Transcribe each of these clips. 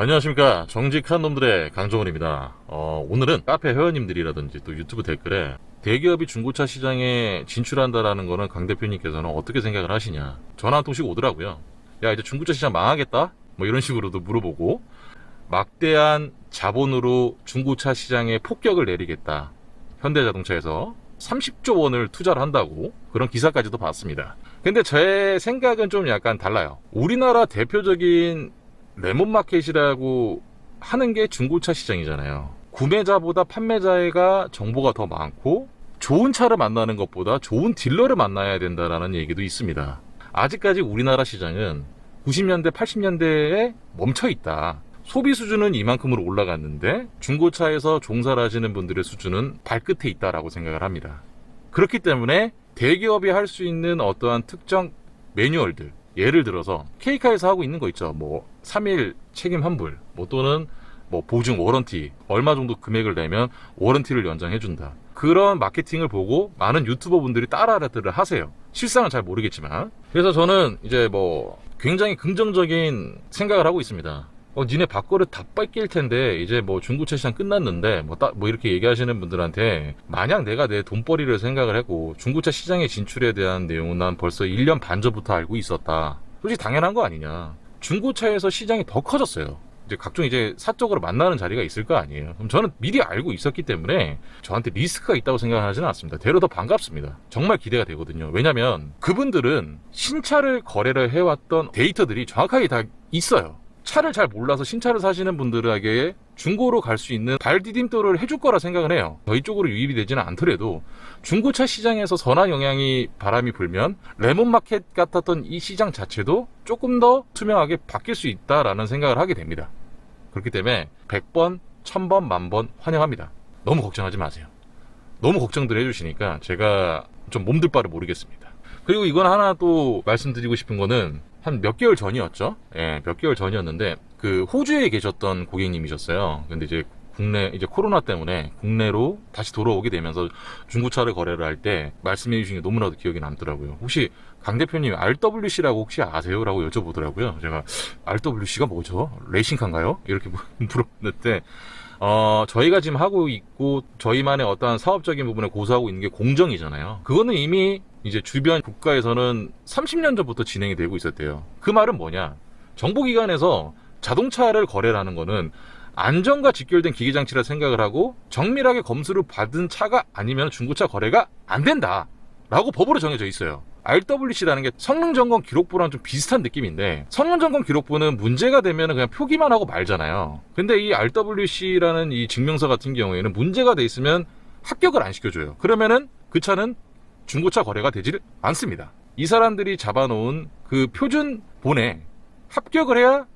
안녕하십니까. 정직한 놈들의 강정원입니다. 어, 오늘은 카페 회원님들이라든지 또 유튜브 댓글에 대기업이 중고차 시장에 진출한다라는 거는 강 대표님께서는 어떻게 생각을 하시냐. 전화 한 통씩 오더라고요. 야 이제 중고차 시장 망하겠다? 뭐 이런 식으로도 물어보고 막대한 자본으로 중고차 시장에 폭격을 내리겠다. 현대자동차에서 30조 원을 투자를 한다고 그런 기사까지도 봤습니다. 근데 제 생각은 좀 약간 달라요. 우리나라 대표적인 레몬마켓이라고 하는 게 중고차 시장이잖아요. 구매자보다 판매자가 정보가 더 많고 좋은 차를 만나는 것보다 좋은 딜러를 만나야 된다라는 얘기도 있습니다. 아직까지 우리나라 시장은 90년대, 80년대에 멈춰 있다. 소비 수준은 이만큼으로 올라갔는데 중고차에서 종사를 하시는 분들의 수준은 발끝에 있다라고 생각을 합니다. 그렇기 때문에 대기업이 할 수 있는 어떠한 특정 매뉴얼들 예를 들어서 케이카에서 하고 있는 거 있죠. 뭐 3일 책임 환불, 뭐 또는 뭐 보증 워런티 얼마 정도 금액을 내면 워런티를 연장해 준다. 그런 마케팅을 보고 많은 유튜버 분들이 따라들을 하세요. 실상은 잘 모르겠지만. 그래서 저는 이제 뭐 굉장히 긍정적인 생각을 하고 있습니다. 어, 니네 밥그릇 다 뺏길 텐데, 이제 뭐 중고차 시장 끝났는데, 뭐, 따, 뭐 이렇게 얘기하시는 분들한테, 만약 내가 내 돈벌이를 생각을 하고, 중고차 시장의 진출에 대한 내용은 난 벌써 1년 반 전부터 알고 있었다. 솔직히 당연한 거 아니냐. 중고차에서 시장이 더 커졌어요. 이제 각종 이제 사적으로 만나는 자리가 있을 거 아니에요. 그럼 저는 미리 알고 있었기 때문에 저한테 리스크가 있다고 생각하지는 않습니다. 되려 더 반갑습니다. 정말 기대가 되거든요. 왜냐면 그분들은 신차를 거래를 해왔던 데이터들이 정확하게 다 있어요. 차를 잘 몰라서 신차를 사시는 분들에게 중고로 갈 수 있는 발디딤돌을 해줄 거라 생각을 해요. 저희 쪽으로 유입이 되지는 않더라도 중고차 시장에서 선한 영향이 바람이 불면 레몬마켓 같았던 이 시장 자체도 조금 더 투명하게 바뀔 수 있다라는 생각을 하게 됩니다. 그렇기 때문에 100번, 1000번, 만번 환영합니다. 너무 걱정하지 마세요. 너무 걱정들 해주시니까 제가 좀 몸둘 바를 모르겠습니다. 그리고 이건 하나 또 말씀드리고 싶은 거는 한 몇 개월 전이었죠. 예, 몇 개월 전이었는데 그 호주에 계셨던 고객님이셨어요. 근데 이제 국내 이제 코로나 때문에 국내로 다시 돌아오게 되면서 중고차를 거래를 할 때 말씀해 주신 게 너무나도 기억에 남더라고요. 혹시 강 대표님 RWC라고 혹시 아세요?라고 여쭤보더라고요. 제가 RWC가 뭐죠? 레이싱카인가요? 이렇게 물어봤는데 어, 저희가 지금 하고 있고 저희만의 어떠한 사업적인 부분에 고수하고 있는 게 공정이잖아요. 그거는 이미 이제 주변 국가에서는 30년 전부터 진행이 되고 있었대요. 그 말은 뭐냐? 정보기관에서 자동차를 거래라는 거는 안전과 직결된 기계장치라 생각을 하고 정밀하게 검수를 받은 차가 아니면 중고차 거래가 안 된다. 라고 법으로 정해져 있어요. RWC라는 게 성능 점검 기록부랑 좀 비슷한 느낌인데 성능 점검 기록부는 문제가 되면 그냥 표기만 하고 말잖아요. 근데 이 RWC라는 이 증명서 같은 경우에는 문제가 돼 있으면 합격을 안 시켜줘요. 그러면은 그 차는 중고차 거래가 되질 않습니다. 이 사람들이 잡아놓은 그 표준 본에 합격을 해야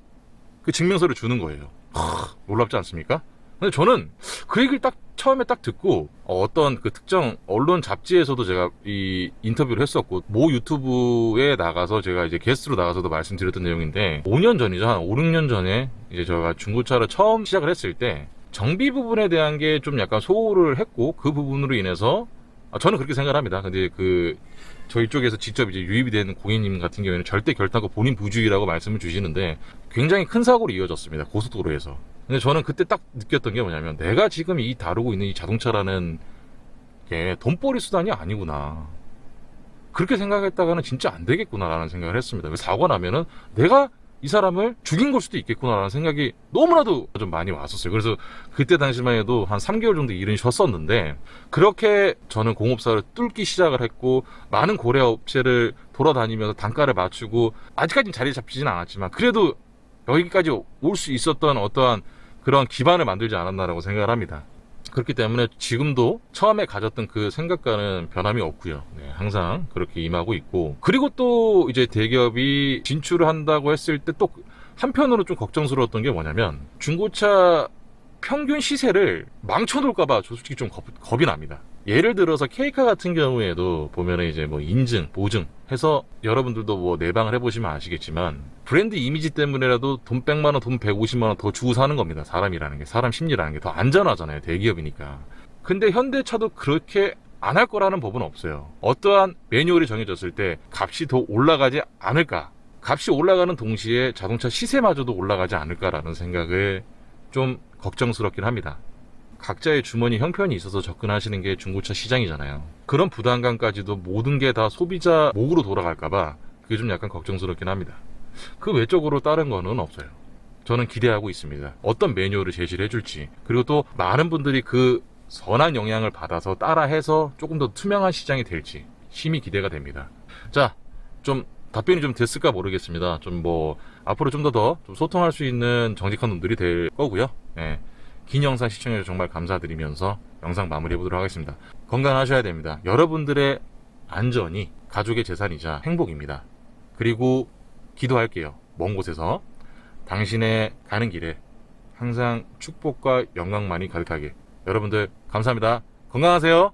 그 증명서를 주는 거예요. 하, 놀랍지 않습니까? 근데 저는 그 얘기를 딱 처음에 딱 듣고 어, 어떤 그 특정 언론 잡지에서도 제가 이 인터뷰를 했었고 모 유튜브에 나가서 제가 이제 게스트로 나가서도 말씀드렸던 내용인데 5년 전이죠 한 5, 6년 전에 이제 제가 중고차를 처음 시작을 했을 때 정비 부분에 대한 게 좀 약간 소홀을 했고 그 부분으로 인해서 아, 저는 그렇게 생각을 합니다. 근데 그 저희 쪽에서 직접 이제 유입이 되는 고객님 같은 경우에는 절대 결단과 본인 부주의라고 말씀을 주시는데 굉장히 큰 사고로 이어졌습니다. 고속도로에서. 근데 저는 그때 딱 느꼈던 게 뭐냐면 내가 지금 이 다루고 있는 이 자동차라는 게 돈벌이 수단이 아니구나. 그렇게 생각했다가는 진짜 안 되겠구나라는 생각을 했습니다. 왜 사고 나면은 내가 이 사람을 죽인 걸 수도 있겠구나라는 생각이 너무나도 좀 많이 왔었어요. 그래서 그때 당시만 해도 한 3개월 정도 일은 쉬었었는데 그렇게 저는 공업사를 뚫기 시작을 했고 많은 고래 업체를 돌아다니면서 단가를 맞추고 아직까지는 자리 잡히진 않았지만 그래도 여기까지 올 수 있었던 어떠한 그런 기반을 만들지 않았나라고 생각을 합니다. 그렇기 때문에 지금도 처음에 가졌던 그 생각과는 변함이 없고요. 네, 항상 그렇게 임하고 있고 그리고 또 이제 대기업이 진출을 한다고 했을 때 또 한편으로 좀 걱정스러웠던 게 뭐냐면 중고차 평균 시세를 망쳐놓을까봐 솔직히 좀 겁, 겁이 납니다. 예를 들어서 케이카 같은 경우에도 보면은 이제 뭐 인증, 보증 해서 여러분들도 뭐 내방을 해보시면 아시겠지만 브랜드 이미지 때문에라도 돈 100만 원, 돈 150만 원 더 주고 사는 겁니다. 사람이라는 게 사람 심리라는 게 더 안전하잖아요. 대기업이니까. 근데 현대차도 그렇게 안 할 거라는 법은 없어요. 어떠한 매뉴얼이 정해졌을 때 값이 더 올라가지 않을까. 값이 올라가는 동시에 자동차 시세마저도 올라가지 않을까라는 생각을 좀 걱정스럽긴 합니다. 각자의 주머니 형편이 있어서 접근하시는 게 중고차 시장이잖아요. 그런 부담감까지도 모든 게 다 소비자 목으로 돌아갈까봐 그게 좀 약간 걱정스럽긴 합니다. 그 외적으로 다른 거는 없어요. 저는 기대하고 있습니다. 어떤 매뉴얼을 제시를 해줄지 그리고 또 많은 분들이 그 선한 영향을 받아서 따라해서 조금 더 투명한 시장이 될지 심히 기대가 됩니다. 자, 좀 답변이 좀 됐을까 모르겠습니다. 좀 뭐 앞으로 좀 더더 소통할 수 있는 정직한 놈들이 될 거고요. 예. 긴 영상 시청해주셔서 정말 감사드리면서 영상 마무리해 보도록 하겠습니다. 건강하셔야 됩니다. 여러분들의 안전이 가족의 재산이자 행복입니다. 그리고 기도할게요. 먼 곳에서 당신의 가는 길에 항상 축복과 영광만이 가득하게. 여러분들 감사합니다. 건강하세요.